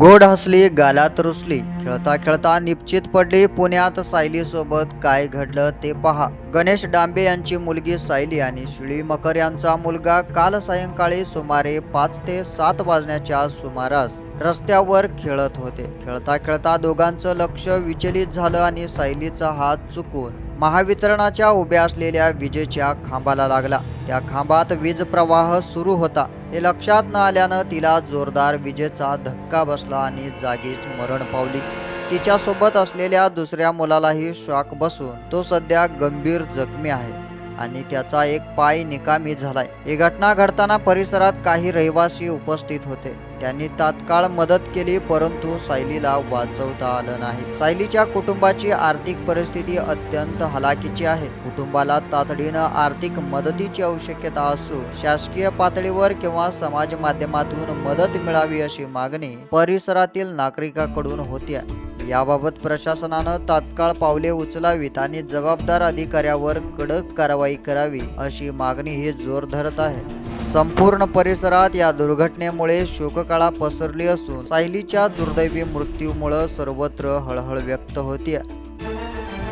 गोड हसली गालात रुसली. खेळता खेळता निश्चित पडली पुण्यात सायली सोबत काय घडलं ते पहा. गणेश डांबे यांची मुलगी सायली आणि शिळी मकर यांचा मुलगा काल सायंकाळी सुमारे पाच ते सात वाजण्याच्या सुमारास रस्त्यावर खेळत होते. खेळता खेळता दोघांचं लक्ष विचलित झालं आणि सायलीचा हात चुकून महावितरणाच्या उभ्या असलेल्या विजेच्या खांबाला लागला. त्या खांबात वीज प्रवाह सुरू होता. हे लक्षात न आल्यानं तिला जोरदार विजेचा धक्का बसला आणि जागीच मरण पावली. तिच्यासोबत असलेल्या दुसऱ्या मुलालाही शॉक बसून तो सध्या गंभीर जखमी आहे. आणि त्याचा एक पाय निकामी झालाय. ही घटना घडताना परिसरात काही रहिवासी उपस्थित होते. त्यांनी तात्काळ मदत केली परंतु सायलीला वाचवता आलं नाही. सायलीच्या कुटुंबाची आर्थिक परिस्थिती अत्यंत हलाखीची आहे. कुटुंबाला तातडीनं आर्थिक मदतीची आवश्यकता असून शासकीय पातळीवर किंवा समाज माध्यमातून मदत मिळावी अशी मागणी परिसरातील नागरिकांकडून होती याबाबत प्रशासनानं तात्काळ पावले उचलावीत आणि जबाबदार अधिकाऱ्यावर कडक कारवाई करावी अशी मागणी ही जोर धरत आहे. संपूर्ण परिसरात या दुर्घटनेमुळे शोककळा पसरली असून सायलीच्या दुर्दैवी मृत्यूमुळे सर्वत्र हळहळ व्यक्त होते